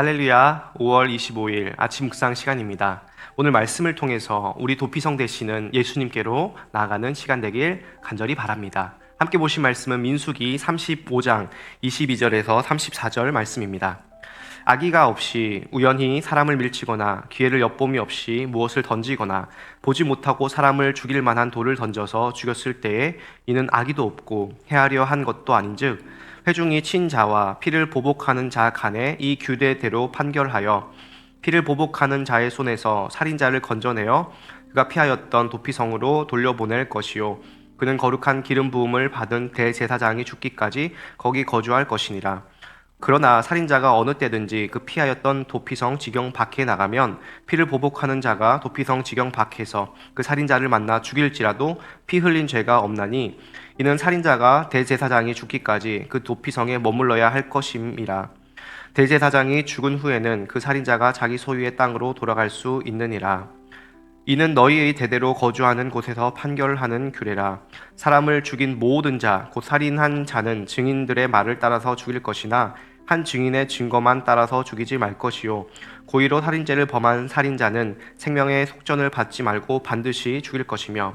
할렐루야 5월 25일 아침 묵상 시간입니다. 오늘 말씀을 통해서 우리 도피성 되시는 예수님께로 나아가는 시간 되길 간절히 바랍니다. 함께 보신 말씀은 민수기 35장 22절에서 34절 말씀입니다. 아기가 없이 우연히 사람을 밀치거나 기회를 엿봄이 없이 무엇을 던지거나 보지 못하고 사람을 죽일 만한 돌을 던져서 죽였을 때에 이는 아기도 없고 해하려 한 것도 아닌즉 회중이 친 자와 피를 보복하는 자 간에 이 규례대로 판결하여 피를 보복하는 자의 손에서 살인자를 건져내어 그가 피하였던 도피성으로 돌려보낼 것이요. 그는 거룩한 기름 부음을 받은 대제사장이 죽기까지 거기 거주할 것이니라. 그러나 살인자가 어느 때든지 그 피하였던 도피성 지경 밖에 나가면 피를 보복하는 자가 도피성 지경 밖에서 그 살인자를 만나 죽일지라도 피 흘린 죄가 없나니 이는 살인자가 대제사장이 죽기까지 그 도피성에 머물러야 할 것임이라. 대제사장이 죽은 후에는 그 살인자가 자기 소유의 땅으로 돌아갈 수 있느니라. 이는 너희의 대대로 거주하는 곳에서 판결하는 규례라. 사람을 죽인 모든 자 곧 살인한 자는 증인들의 말을 따라서 죽일 것이나 한 증인의 증거만 따라서 죽이지 말 것이요. 고의로 살인죄를 범한 살인자는 생명의 속전을 받지 말고 반드시 죽일 것이며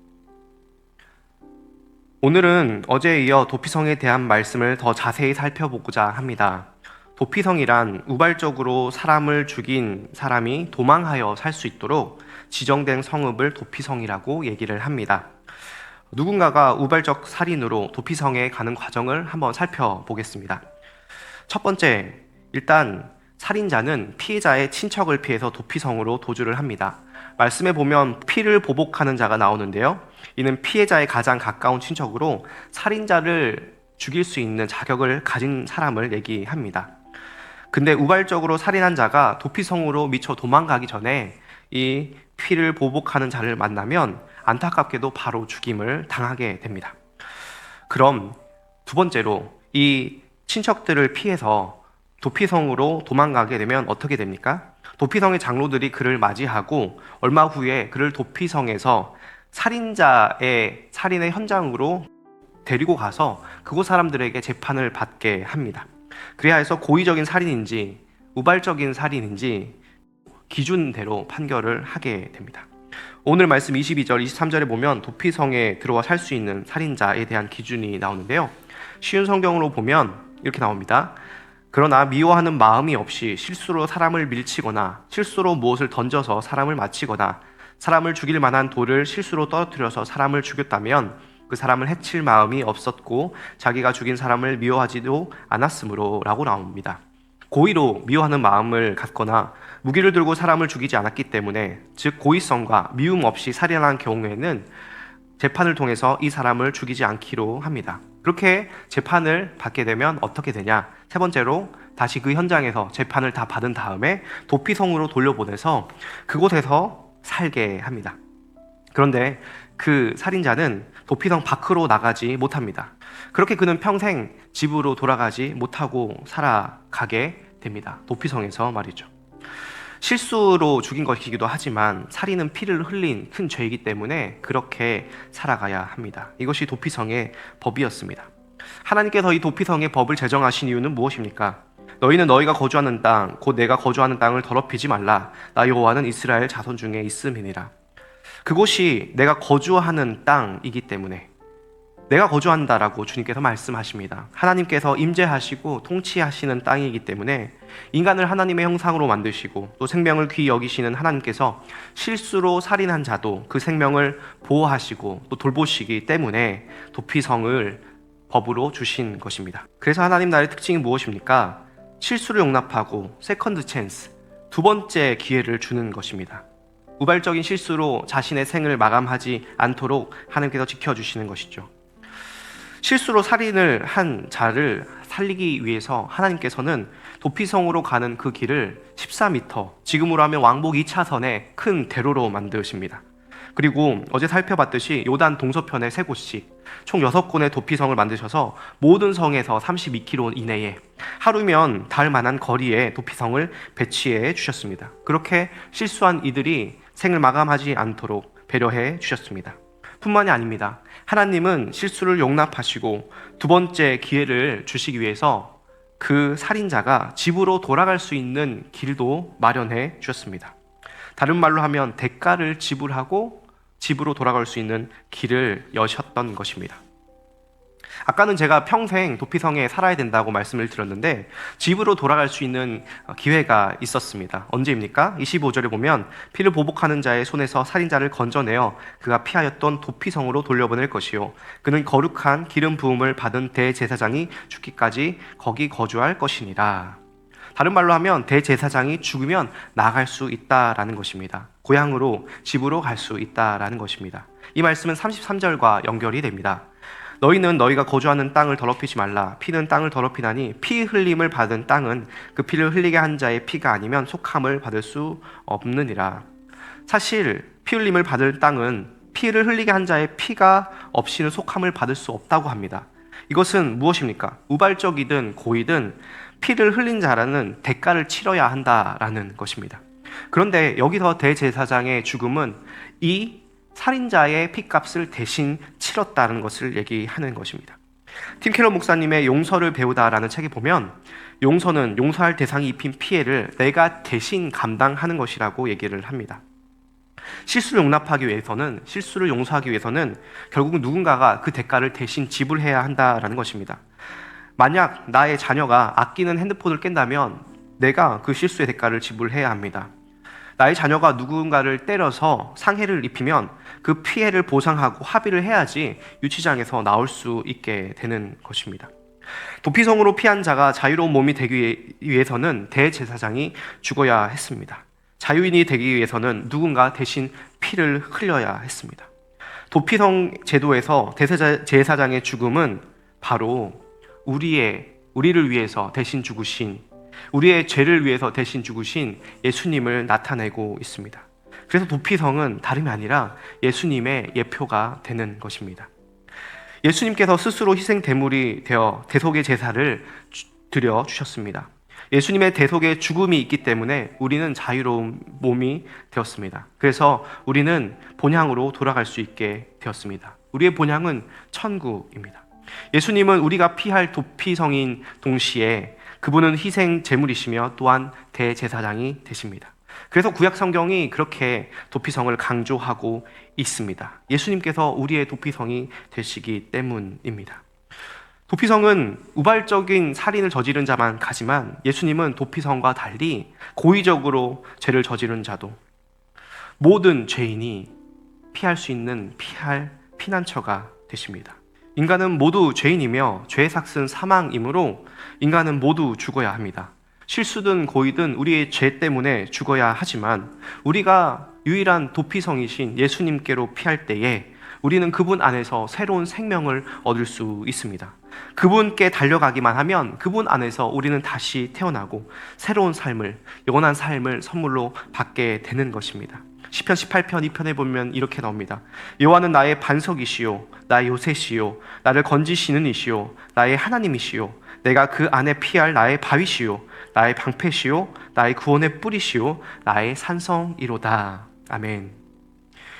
오늘은 어제에 이어 도피성에 대한 말씀을 더 자세히 살펴보고자 합니다. 도피성이란 우발적으로 사람을 죽인 사람이 도망하여 살 수 있도록 지정된 성읍을 도피성이라고 얘기를 합니다. 누군가가 우발적 살인으로 도피성에 가는 과정을 한번 살펴보겠습니다. 첫 번째, 일단 살인자는 피해자의 친척을 피해서 도피성으로 도주를 합니다. 말씀에 보면 피를 보복하는 자가 나오는데요. 이는 피해자의 가장 가까운 친척으로 살인자를 죽일 수 있는 자격을 가진 사람을 얘기합니다. 근데 우발적으로 살인한 자가 도피성으로 미쳐 도망가기 전에 이 피를 보복하는 자를 만나면 안타깝게도 바로 죽임을 당하게 됩니다. 그럼 두 번째로 이 친척들을 피해서 도피성으로 도망가게 되면 어떻게 됩니까? 도피성의 장로들이 그를 맞이하고 얼마 후에 그를 도피성에서 살인자의 살인의 현장으로 데리고 가서 그곳 사람들에게 재판을 받게 합니다. 그래야 해서 고의적인 살인인지 우발적인 살인인지 기준대로 판결을 하게 됩니다. 오늘 말씀 22절, 23절에 보면 도피성에 들어와 살 수 있는 살인자에 대한 기준이 나오는데요. 쉬운 성경으로 보면 이렇게 나옵니다. 그러나 미워하는 마음이 없이 실수로 사람을 밀치거나 실수로 무엇을 던져서 사람을 맞히거나 사람을 죽일 만한 돌을 실수로 떨어뜨려서 사람을 죽였다면 그 사람을 해칠 마음이 없었고 자기가 죽인 사람을 미워하지도 않았으므로 라고 나옵니다. 고의로 미워하는 마음을 갖거나 무기를 들고 사람을 죽이지 않았기 때문에 즉 고의성과 미움 없이 살인한 경우에는 재판을 통해서 이 사람을 죽이지 않기로 합니다. 그렇게 재판을 받게 되면 어떻게 되냐? 세 번째로 다시 그 현장에서 재판을 다 받은 다음에 도피성으로 돌려보내서 그곳에서 살게 합니다. 그런데 그 살인자는 도피성 밖으로 나가지 못합니다. 그렇게 그는 평생 집으로 돌아가지 못하고 살아가게 됩니다. 도피성에서 말이죠. 실수로 죽인 것이기도 하지만 살인은 피를 흘린 큰 죄이기 때문에 그렇게 살아가야 합니다. 이것이 도피성의 법이었습니다. 하나님께서 이 도피성의 법을 제정하신 이유는 무엇입니까? 너희는 너희가 거주하는 땅, 곧 내가 거주하는 땅을 더럽히지 말라. 나 여호와는 이스라엘 자손 중에 있음이니라. 그곳이 내가 거주하는 땅이기 때문에 내가 거주한다라고 주님께서 말씀하십니다. 하나님께서 임재하시고 통치하시는 땅이기 때문에 인간을 하나님의 형상으로 만드시고 또 생명을 귀히 여기시는 하나님께서 실수로 살인한 자도 그 생명을 보호하시고 또 돌보시기 때문에 도피성을 법으로 주신 것입니다. 그래서 하나님 나라의 특징이 무엇입니까? 실수를 용납하고 세컨드 찬스, 두 번째 기회를 주는 것입니다. 우발적인 실수로 자신의 생을 마감하지 않도록 하나님께서 지켜주시는 것이죠. 실수로 살인을 한 자를 살리기 위해서 하나님께서는 도피성으로 가는 그 길을 14m, 지금으로 하면 왕복 2차선의 큰 대로로 만드십니다. 그리고 어제 살펴봤듯이 요단 동서편에 세 곳씩 총 6곳의 도피성을 만드셔서 모든 성에서 32km 이내에 하루면 닿을 만한 거리에 도피성을 배치해 주셨습니다. 그렇게 실수한 이들이 생을 마감하지 않도록 배려해 주셨습니다. 뿐만이 아닙니다. 하나님은 실수를 용납하시고 두 번째 기회를 주시기 위해서 그 살인자가 집으로 돌아갈 수 있는 길도 마련해 주셨습니다. 다른 말로 하면 대가를 지불하고 집으로 돌아갈 수 있는 길을 여셨던 것입니다. 아까는 제가 평생 도피성에 살아야 된다고 말씀을 드렸는데 집으로 돌아갈 수 있는 기회가 있었습니다. 언제입니까? 25절에 보면 피를 보복하는 자의 손에서 살인자를 건져내어 그가 피하였던 도피성으로 돌려보낼 것이요 그는 거룩한 기름 부음을 받은 대제사장이 죽기까지 거기 거주할 것이니라. 다른 말로 하면 대제사장이 죽으면 나갈 수 있다라는 것입니다. 고향으로 집으로 갈 수 있다라는 것입니다. 이 말씀은 33절과 연결이 됩니다. 너희는 너희가 거주하는 땅을 더럽히지 말라. 피는 땅을 더럽히나니 피 흘림을 받은 땅은 그 피를 흘리게 한 자의 피가 아니면 속함을 받을 수 없느니라. 사실 피 흘림을 받을 땅은 피를 흘리게 한 자의 피가 없이는 속함을 받을 수 없다고 합니다. 이것은 무엇입니까? 우발적이든 고이든 피를 흘린 자라는 대가를 치러야 한다라는 것입니다. 그런데 여기서 대제사장의 죽음은 이 살인자의 피값을 대신 치렀다는 것을 얘기하는 것입니다. 팀 켈러 목사님의 용서를 배우다라는 책에 보면 용서는 용서할 대상이 입힌 피해를 내가 대신 감당하는 것이라고 얘기를 합니다. 실수를 용납하기 위해서는 실수를 용서하기 위해서는 결국 누군가가 그 대가를 대신 지불해야 한다라는 것입니다. 만약 나의 자녀가 아끼는 핸드폰을 깬다면 내가 그 실수의 대가를 지불해야 합니다. 나의 자녀가 누군가를 때려서 상해를 입히면 그 피해를 보상하고 합의를 해야지 유치장에서 나올 수 있게 되는 것입니다. 도피성으로 피한 자가 자유로운 몸이 되기 위해서는 대제사장이 죽어야 했습니다. 자유인이 되기 위해서는 누군가 대신 피를 흘려야 했습니다. 도피성 제도에서 대제사장의 죽음은 바로 우리의 우리를 위해서 대신 죽으신 우리의 죄를 위해서 대신 죽으신 예수님을 나타내고 있습니다. 그래서 도피성은 다름이 아니라 예수님의 예표가 되는 것입니다. 예수님께서 스스로 희생 대물이 되어 대속의 제사를 드려 주셨습니다. 예수님의 대속의 죽음이 있기 때문에 우리는 자유로운 몸이 되었습니다. 그래서 우리는 본향으로 돌아갈 수 있게 되었습니다. 우리의 본향은 천국입니다. 예수님은 우리가 피할 도피성인 동시에 그분은 희생 제물이시며 또한 대제사장이 되십니다. 그래서 구약 성경이 그렇게 도피성을 강조하고 있습니다. 예수님께서 우리의 도피성이 되시기 때문입니다. 도피성은 우발적인 살인을 저지른 자만 가지만 예수님은 도피성과 달리 고의적으로 죄를 저지른 자도 모든 죄인이 피할 수 있는 피할 피난처가 되십니다. 인간은 모두 죄인이며 죄의 삭은 사망이므로 인간은 모두 죽어야 합니다. 실수든 고의든 우리의 죄 때문에 죽어야 하지만 우리가 유일한 도피성이신 예수님께로 피할 때에 우리는 그분 안에서 새로운 생명을 얻을 수 있습니다. 그분께 달려가기만 하면 그분 안에서 우리는 다시 태어나고 새로운 삶을 영원한 삶을 선물로 받게 되는 것입니다. 시편 18편 2편에 보면 이렇게 나옵니다. 여호와는 나의 반석이시요 나의 요새시요 나를 건지시는 이시요 나의 하나님이시요 내가 그 안에 피할 나의 바위시요 나의 방패시요 나의 구원의 뿌리시요 나의 산성이로다. 아멘.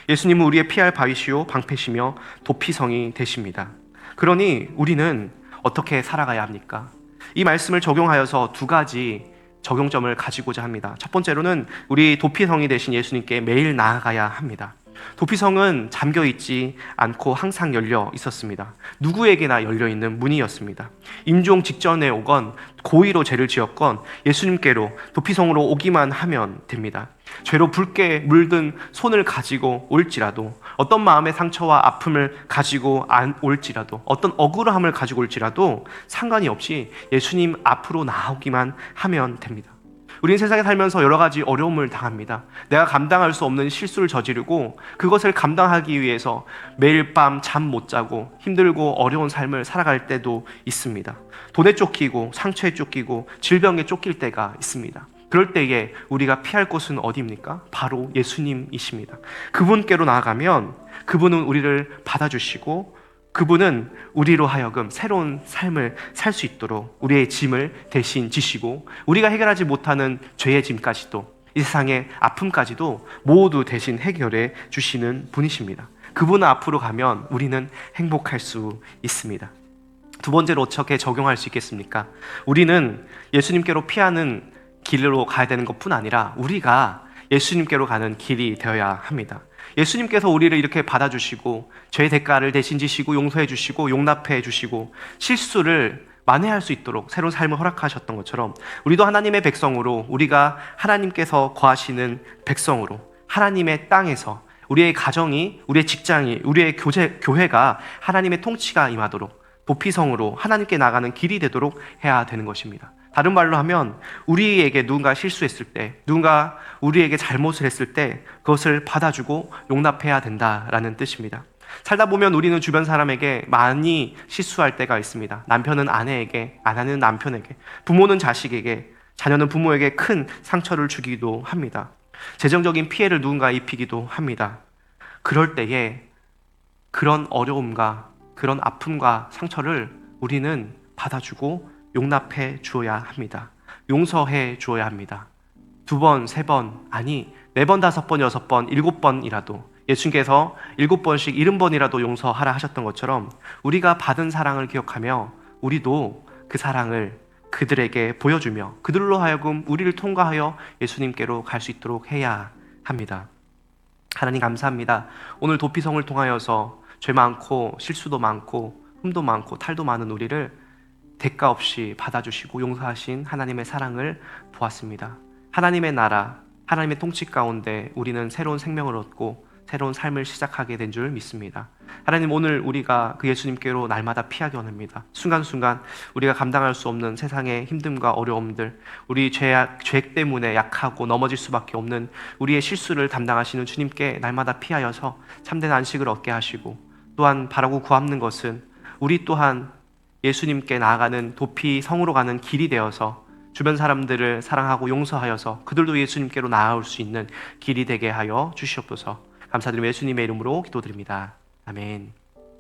예수님은 우리의 피할 바위시요 방패시며 도피성이 되십니다. 그러니 우리는 어떻게 살아가야 합니까? 이 말씀을 적용하여서 두 가지 적용점을 가지고자 합니다. 첫 번째로는 우리 도피성이 되신 예수님께 매일 나아가야 합니다. 도피성은 잠겨 있지 않고 항상 열려 있었습니다. 누구에게나 열려 있는 문이었습니다. 임종 직전에 오건 고의로 죄를 지었건 예수님께로 도피성으로 오기만 하면 됩니다. 죄로 붉게 물든 손을 가지고 올지라도 어떤 마음의 상처와 아픔을 가지고 안 올지라도 어떤 억울함을 가지고 올지라도 상관이 없이 예수님 앞으로 나오기만 하면 됩니다. 우리는 세상에 살면서 여러 가지 어려움을 당합니다. 내가 감당할 수 없는 실수를 저지르고 그것을 감당하기 위해서 매일 밤 잠 못 자고 힘들고 어려운 삶을 살아갈 때도 있습니다. 돈에 쫓기고 상처에 쫓기고 질병에 쫓길 때가 있습니다. 그럴 때에 우리가 피할 곳은 어디입니까? 바로 예수님이십니다. 그분께로 나아가면 그분은 우리를 받아주시고 그분은 우리로 하여금 새로운 삶을 살 수 있도록 우리의 짐을 대신 지시고 우리가 해결하지 못하는 죄의 짐까지도 이 세상의 아픔까지도 모두 대신 해결해 주시는 분이십니다. 그분 앞으로 가면 우리는 행복할 수 있습니다. 두 번째로 어떻게 적용할 수 있겠습니까? 우리는 예수님께로 피하는 길로 가야 되는 것뿐 아니라 우리가 예수님께로 가는 길이 되어야 합니다. 예수님께서 우리를 이렇게 받아주시고 죄의 대가를 대신 지시고 용서해 주시고 용납해 주시고 실수를 만회할 수 있도록 새로운 삶을 허락하셨던 것처럼 우리도 하나님의 백성으로 우리가 하나님께서 거하시는 백성으로 하나님의 땅에서 우리의 가정이 우리의 직장이 우리의 교제, 교회가 하나님의 통치가 임하도록 도피성으로 하나님께 나가는 길이 되도록 해야 되는 것입니다. 다른 말로 하면 우리에게 누군가 실수했을 때, 누군가 우리에게 잘못을 했을 때 그것을 받아주고 용납해야 된다라는 뜻입니다. 살다 보면 우리는 주변 사람에게 많이 실수할 때가 있습니다. 남편은 아내에게, 아내는 남편에게, 부모는 자식에게, 자녀는 부모에게 큰 상처를 주기도 합니다. 재정적인 피해를 누군가 입히기도 합니다. 그럴 때에 그런 어려움과 그런 아픔과 상처를 우리는 받아주고 용납해 주어야 합니다. 용서해 주어야 합니다. 두 번, 세 번, 아니, 네 번, 다섯 번, 여섯 번, 일곱 번이라도 예수님께서 일곱 번씩 일흔 번이라도 용서하라 하셨던 것처럼 우리가 받은 사랑을 기억하며 우리도 그 사랑을 그들에게 보여주며 그들로 하여금 우리를 통과하여 예수님께로 갈 수 있도록 해야 합니다. 하나님 감사합니다. 오늘 도피성을 통하여서 죄 많고 실수도 많고 흠도 많고 탈도 많은 우리를 대가 없이 받아주시고 용서하신 하나님의 사랑을 보았습니다. 하나님의 나라, 하나님의 통치 가운데 우리는 새로운 생명을 얻고 새로운 삶을 시작하게 된 줄 믿습니다. 하나님 오늘 우리가 그 예수님께로 날마다 피하기 원합니다. 순간순간 우리가 감당할 수 없는 세상의 힘듦과 어려움들, 우리 죄악, 죄 때문에 약하고 넘어질 수밖에 없는 우리의 실수를 담당하시는 주님께 날마다 피하여서 참된 안식을 얻게 하시고 또한 바라고 구하는 것은 우리 또한 예수님께 나아가는 도피 성으로 가는 길이 되어서 주변 사람들을 사랑하고 용서하여서 그들도 예수님께로 나아올 수 있는 길이 되게 하여 주시옵소서. 감사드리며 예수님의 이름으로 기도드립니다. 아멘.